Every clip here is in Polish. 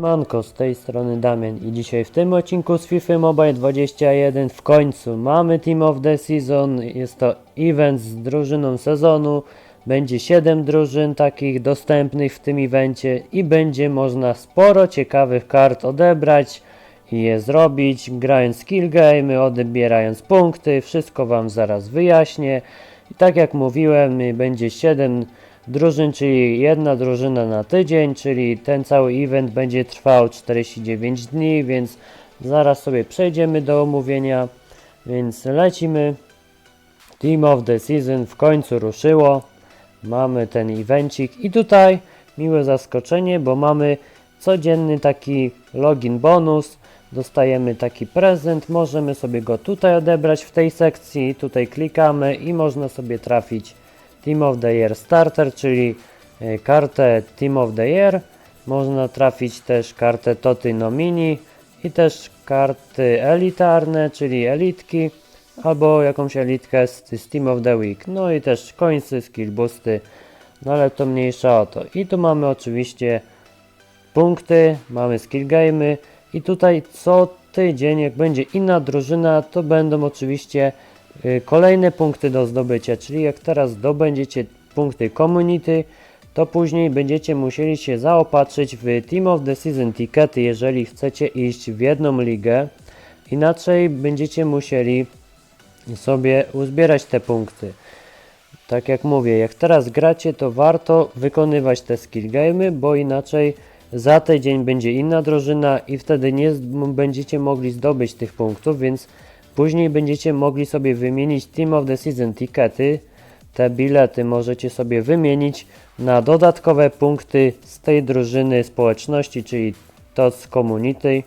Manko, z tej strony Damian. I dzisiaj w tym odcinku z FIFA Mobile 21 w końcu mamy Team of the Season, jest to event z drużyną sezonu, będzie 7 drużyn takich dostępnych w tym evencie i będzie można sporo ciekawych kart odebrać i je zrobić, grając skill game, odbierając punkty, wszystko Wam zaraz wyjaśnię. I tak jak mówiłem, będzie 7 drużyn, czyli jedna drużyna na tydzień, czyli ten cały event będzie trwał 49 dni, więc zaraz sobie przejdziemy do omówienia, więc lecimy. Team of the Season w końcu ruszyło. Mamy ten evencik i tutaj miłe zaskoczenie, bo mamy codzienny taki login bonus. Dostajemy taki prezent, możemy sobie go tutaj odebrać w tej sekcji. Tutaj klikamy i można sobie trafić Team of the Year Starter, czyli e, kartę Team of the Year. Można trafić też kartę Toty Nomini i też karty elitarne, czyli elitki, albo jakąś elitkę z, z Team of the Week. No i też końcy, skill boosty, no ale to mniejsza o to. I tu mamy oczywiście punkty, mamy skill game'y i tutaj co tydzień, jak będzie inna drużyna, to będą oczywiście kolejne punkty do zdobycia, czyli jak teraz zdobędziecie punkty community, to później będziecie musieli się zaopatrzyć w Team of the Season tickety, jeżeli chcecie iść w jedną ligę. Inaczej będziecie musieli sobie uzbierać te punkty. Tak jak mówię, jak teraz gracie, to warto wykonywać te skill game'y, bo inaczej za tydzień będzie inna drużyna i wtedy nie będziecie mogli zdobyć tych punktów, więc później będziecie mogli sobie wymienić Team of the Season tickety. Te bilety możecie sobie wymienić na dodatkowe punkty z tej drużyny społeczności, czyli TOC Community.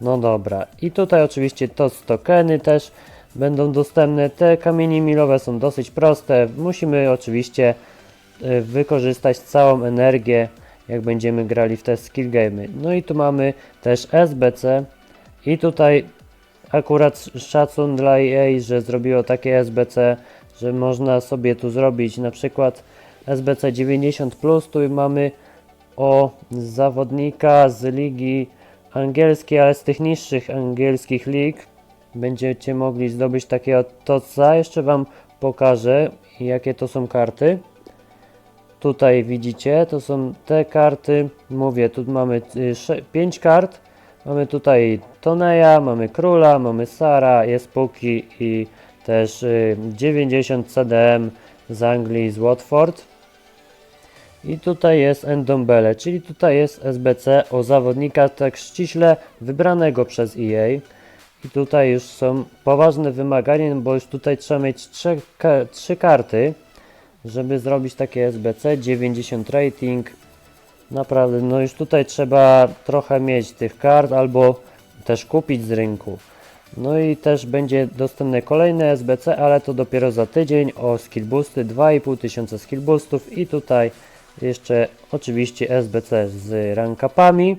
No dobra, i tutaj oczywiście TOC tokeny też będą dostępne. Te kamienie milowe są dosyć proste. Musimy oczywiście y, wykorzystać całą energię, jak będziemy grali w te skill gamey. No i tu mamy też SBC i tutaj akurat szacun dla EA, że zrobiło takie SBC, że można sobie tu zrobić na przykład SBC 90 tu mamy o zawodnika z ligi angielskiej, ale z tych niższych angielskich lig będziecie mogli zdobyć takiego toca. Jeszcze Wam pokażę, jakie to są karty. Tutaj widzicie, to są te karty. Mówię, tu mamy 5 kart. Mamy tutaj Toneja, mamy Króla, mamy Sara, jest Puki i też y, 90 CDM z Anglii, z Watford. I tutaj jest Endombele, czyli tutaj jest SBC o zawodnika tak ściśle wybranego przez EA. I tutaj już są poważne wymagania, bo już tutaj trzeba mieć trzy, trzy karty, żeby zrobić takie SBC, 90 rating. Naprawdę, no już tutaj trzeba trochę mieć tych kart albo też kupić z rynku. No i też będzie dostępne kolejne SBC, ale to dopiero za tydzień o skill boosty, 2,5 tysiąca skill boostów i tutaj jeszcze oczywiście SBC z rankapami.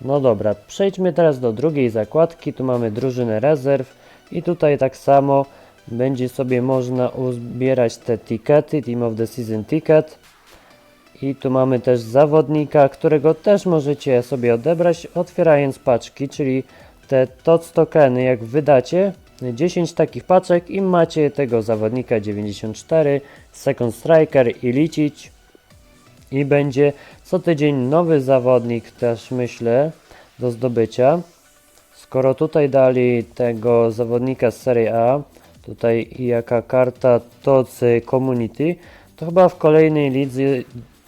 No dobra, przejdźmy teraz do drugiej zakładki. Tu mamy drużynę rezerw i tutaj tak samo będzie sobie można uzbierać te tikety, Team of the Season Ticket. I tu mamy też zawodnika, którego też możecie sobie odebrać otwierając paczki, czyli te TOC tokeny jak wydacie 10 takich paczek i macie tego zawodnika 94, Second Striker i liczyć i będzie co tydzień nowy zawodnik też myślę do zdobycia. Skoro tutaj dali tego zawodnika z Serie A, tutaj jaka karta TOC Community, to chyba w kolejnej lidze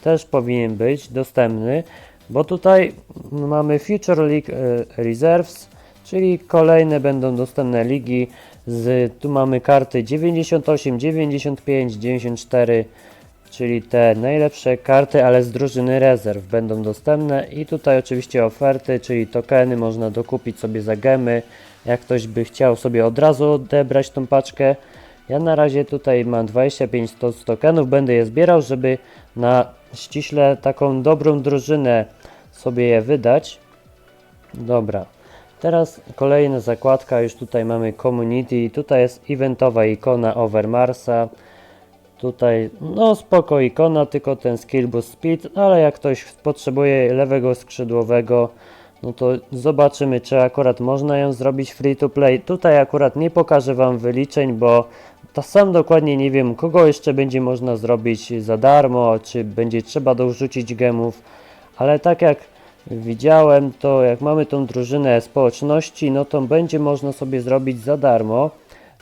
też powinien być dostępny, bo tutaj mamy Future League e, Reserves, czyli kolejne będą dostępne ligi. Z, tu mamy karty 98, 95, 94, czyli te najlepsze karty, ale z drużyny rezerw będą dostępne i tutaj oczywiście oferty, czyli tokeny można dokupić sobie za gemy, jak ktoś by chciał sobie od razu odebrać tą paczkę. Ja na razie tutaj mam 25 to- tokenów, będę je zbierał, żeby na ściśle taką dobrą drużynę sobie je wydać. Dobra. Teraz kolejna zakładka, już tutaj mamy community, tutaj jest eventowa ikona Over Marsa. Tutaj, no spoko ikona, tylko ten skill boost speed, ale jak ktoś potrzebuje lewego skrzydłowego, no to zobaczymy, czy akurat można ją zrobić free to play. Tutaj akurat nie pokażę Wam wyliczeń, bo to sam dokładnie nie wiem, kogo jeszcze będzie można zrobić za darmo, czy będzie trzeba dorzucić gemów, ale tak jak widziałem, to jak mamy tą drużynę społeczności, no to będzie można sobie zrobić za darmo.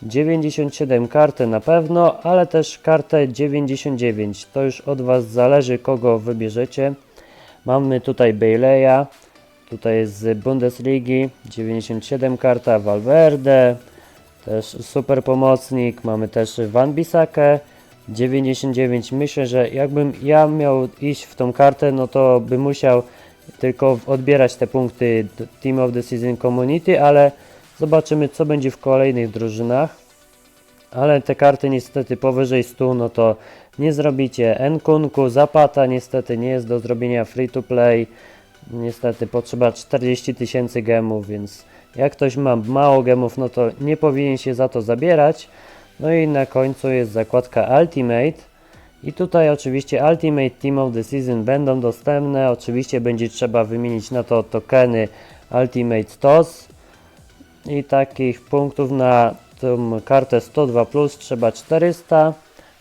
97 kartę na pewno, ale też kartę 99. To już od Was zależy, kogo wybierzecie. Mamy tutaj Baileya, tutaj z Bundesligi 97 karta Valverde, też super pomocnik. Mamy też Van Bissakę 99. Myślę, że jakbym ja miał iść w tą kartę, no to bym musiał tylko odbierać te punkty Team of the Season Community, ale zobaczymy co będzie w kolejnych drużynach. Ale te karty niestety powyżej 100, no to nie zrobicie. Nkunku, Zapata niestety nie jest do zrobienia free to play. Niestety potrzeba 40 tysięcy gemów, więc jak ktoś ma mało gemów, no to nie powinien się za to zabierać. No i na końcu jest zakładka Ultimate. I tutaj oczywiście Ultimate Team of the Season będą dostępne. Oczywiście będzie trzeba wymienić na to tokeny Ultimate TOS. I takich punktów na tą kartę 102 plus trzeba 400,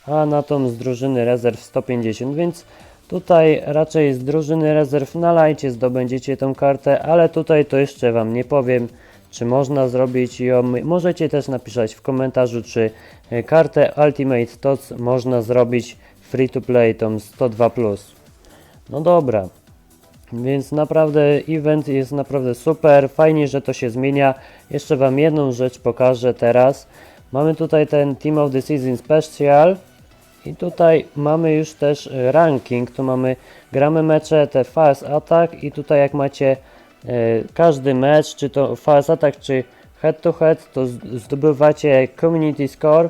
a na tą z drużyny rezerw 150, więc tutaj raczej z drużyny rezerw na lajcie zdobędziecie tą kartę, ale tutaj to jeszcze Wam nie powiem, czy można zrobić ją. Możecie też napisać w komentarzu, czy e, kartę Ultimate TOC można zrobić free to play tą 102 plus. No dobra. Więc naprawdę event jest naprawdę super, fajnie, że to się zmienia. Jeszcze Wam jedną rzecz pokażę teraz. Mamy tutaj ten Team of the Season Special i tutaj mamy już też e, ranking. Tu mamy, gramy mecze, te fast attack i tutaj jak macie e, każdy mecz, czy to fast attack, czy head to head, to zdobywacie community score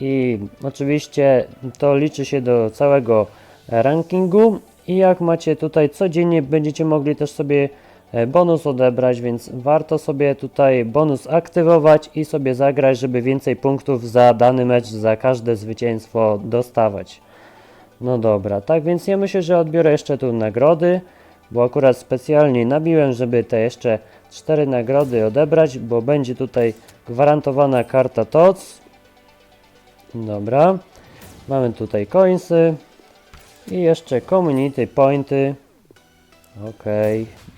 i oczywiście to liczy się do całego rankingu i jak macie tutaj codziennie będziecie mogli też sobie e, bonus odebrać, więc warto sobie tutaj bonus aktywować i sobie zagrać, żeby więcej punktów za dany mecz, za każde zwycięstwo dostawać. No dobra, tak więc ja myślę, że odbiorę jeszcze tu nagrody, bo akurat specjalnie nabiłem, żeby te jeszcze cztery nagrody odebrać, bo będzie tutaj gwarantowana karta TOC. Dobra, mamy tutaj coinsy i jeszcze community pointy. Ok,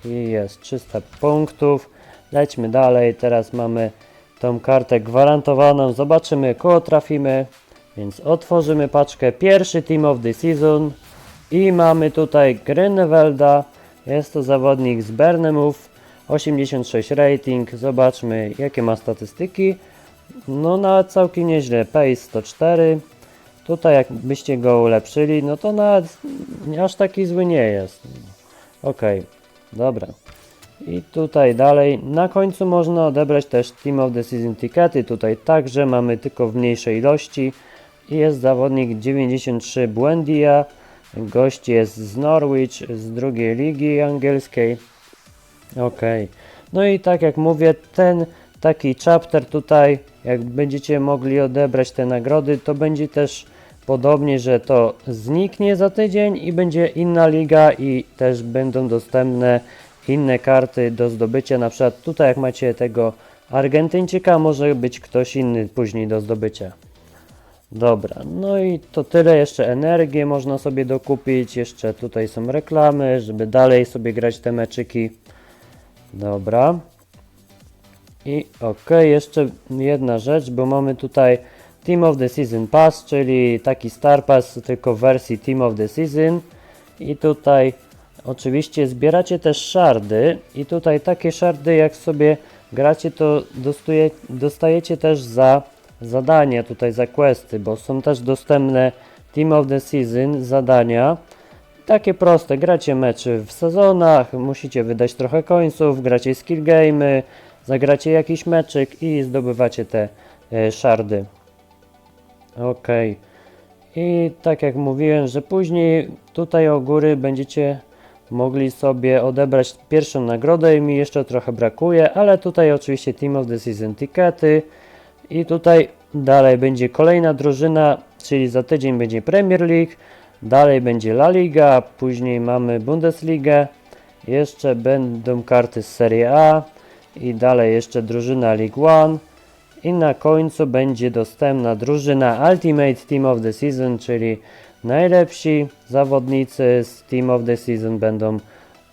i jest 300 punktów. Lećmy dalej, teraz mamy tą kartę gwarantowaną. Zobaczymy, kogo trafimy. Więc otworzymy paczkę. Pierwszy Team of the Season. I mamy tutaj Grünewelda. Jest to zawodnik z Bernemów. 86 rating. Zobaczmy, jakie ma statystyki. No, na całkiem nieźle. Pace 104. Tutaj, jakbyście go ulepszyli, no to nawet aż taki zły nie jest. Ok, dobra. I tutaj dalej, na końcu można odebrać też Team of the Season tickety. Tutaj także mamy tylko w mniejszej ilości. Jest zawodnik 93 Buendia. Gość jest z Norwich, z drugiej ligi angielskiej. Ok. No i tak jak mówię, ten taki chapter tutaj, jak będziecie mogli odebrać te nagrody, to będzie też podobnie, że to zniknie za tydzień i będzie inna liga i też będą dostępne inne karty do zdobycia. Na przykład tutaj jak macie tego Argentyńczyka, może być ktoś inny później do zdobycia. Dobra, no i to tyle. Jeszcze energię można sobie dokupić. Jeszcze tutaj są reklamy, żeby dalej sobie grać te meczyki. Dobra. I ok, jeszcze jedna rzecz, bo mamy tutaj Team of the Season Pass, czyli taki Star Pass, tylko w wersji Team of the Season. I tutaj oczywiście zbieracie też szardy. I tutaj takie szardy, jak sobie gracie, to dostuje, dostajecie też za zadania, tutaj za questy, bo są też dostępne Team of the Season zadania. Takie proste, gracie mecze w sezonach, musicie wydać trochę końców, gracie skill game'y, zagracie jakiś meczyk i zdobywacie te e, szardy. Ok. I tak jak mówiłem, że później tutaj o góry będziecie mogli sobie odebrać pierwszą nagrodę i mi jeszcze trochę brakuje, ale tutaj oczywiście Team of the Season i tutaj dalej będzie kolejna drużyna czyli za tydzień będzie Premier League, dalej będzie La Liga, później mamy Bundesligę, jeszcze będą karty z Serie A i dalej jeszcze drużyna League One i na końcu będzie dostępna drużyna Ultimate Team of the Season, czyli najlepsi zawodnicy z Team of the Season będą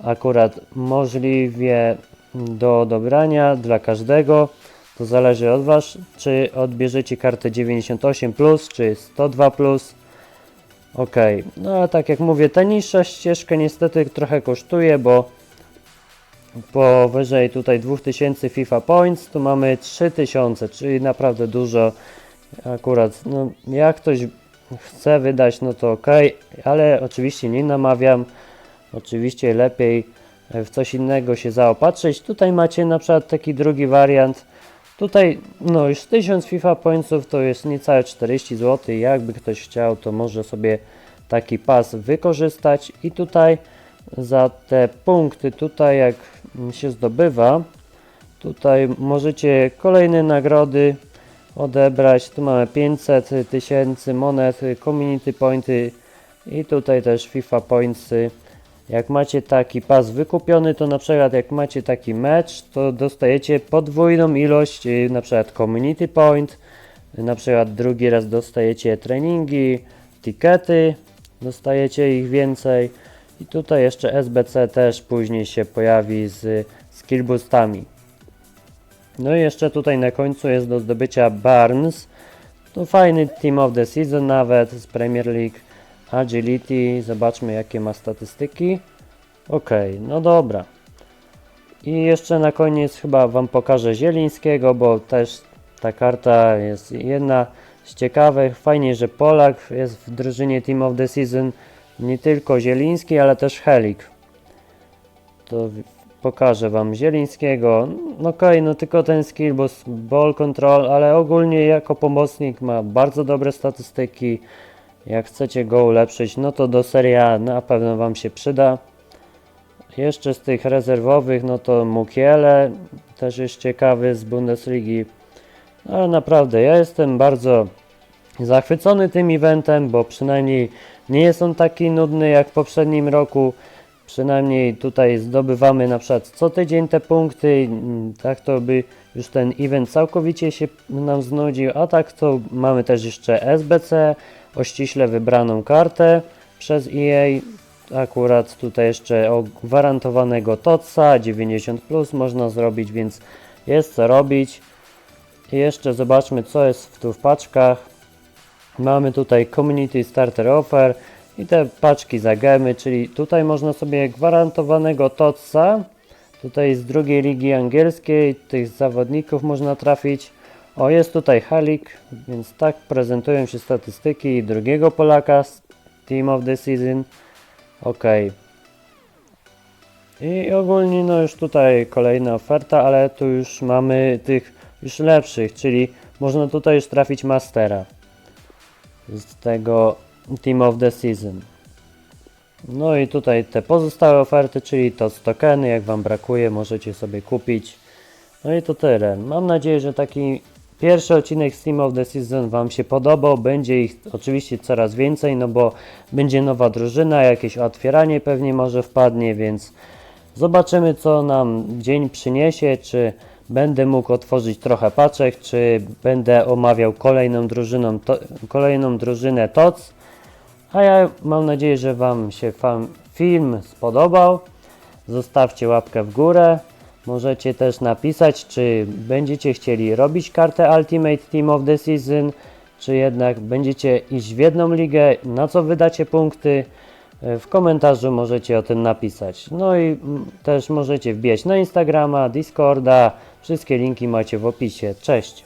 akurat możliwie do odebrania dla każdego. To zależy od Was, czy odbierzecie kartę 98 plus, czy 102 plus. Ok, no a tak jak mówię, ta niższa ścieżka niestety trochę kosztuje, bo powyżej tutaj 2000 FIFA Points, tu mamy 3000, czyli naprawdę dużo. Akurat, no jak ktoś chce wydać, no to ok, ale oczywiście nie namawiam. Oczywiście lepiej w coś innego się zaopatrzyć. Tutaj macie na przykład taki drugi wariant. Tutaj, no już 1000 FIFA Pointsów to jest niecałe 40 zł. Jakby ktoś chciał, to może sobie taki pas wykorzystać. I tutaj za te punkty, tutaj jak się zdobywa, tutaj możecie kolejne nagrody odebrać. Tu mamy 500 tysięcy monet, community pointy i tutaj też FIFA pointsy. Jak macie taki pas wykupiony, to na przykład jak macie taki mecz, to dostajecie podwójną ilość, y, na przykład community point, na przykład drugi raz dostajecie treningi, tikety, dostajecie ich więcej i tutaj jeszcze SBC też później się pojawi z skill boostami. No i jeszcze tutaj na końcu jest do zdobycia Barnes. To fajny Team of the Season nawet z Premier League. Agility, zobaczmy jakie ma statystyki. Ok, no dobra. I jeszcze na koniec chyba Wam pokażę Zielińskiego, bo też ta karta jest jedna z ciekawych. Fajnie, że Polak jest w drużynie Team of the Season. Nie tylko Zieliński, ale też Helik. To pokażę Wam Zielińskiego. No okej, no tylko ten skill, bo ball control, ale ogólnie jako pomocnik ma bardzo dobre statystyki. Jak chcecie go ulepszyć, no to do Serie A na pewno Wam się przyda. Jeszcze z tych rezerwowych, no to Mukiele, też jest ciekawy z Bundesligi. Ale naprawdę, ja jestem bardzo zachwycony tym eventem, bo przynajmniej nie jest on taki nudny jak w poprzednim roku. Przynajmniej tutaj zdobywamy na przykład co tydzień te punkty, mm, tak to by już ten event całkowicie się nam znudził, a tak to mamy też jeszcze SBC, o ściśle wybraną kartę przez EA, akurat tutaj jeszcze o gwarantowanego TOTSa 90 plus można zrobić, więc jest co robić. I jeszcze zobaczmy co jest tu w paczkach. Mamy tutaj Community Starter Offer i te paczki za gemy, czyli tutaj można sobie gwarantowanego TOTSa, tutaj z drugiej ligi angielskiej, tych zawodników można trafić. O, jest tutaj Halik, więc tak prezentują się statystyki drugiego Polaka z Team of the Season. Ok. I ogólnie no już tutaj kolejna oferta, ale tu już mamy tych już lepszych, czyli można tutaj już trafić Mastera z tego Team of the Season. No i tutaj te pozostałe oferty, czyli to z tokeny, jak Wam brakuje, możecie sobie kupić. No i to tyle. Mam nadzieję, że taki pierwszy odcinek z Team of the Season Wam się podobał. Będzie ich oczywiście coraz więcej, no bo będzie nowa drużyna, jakieś otwieranie pewnie może wpadnie, więc zobaczymy co nam dzień przyniesie, czy będę mógł otworzyć trochę paczek, czy będę omawiał kolejną drużyną, to, kolejną drużynę TOC. A ja mam nadzieję, że Wam się film spodobał. Zostawcie łapkę w górę. Możecie też napisać, czy będziecie chcieli robić kartę Ultimate Team of the Season, czy jednak będziecie iść w jedną ligę, na co wydacie punkty. E, W komentarzu możecie o tym napisać. No i też możecie wbijać na Instagrama, Discorda. Wszystkie linki macie w opisie. Cześć!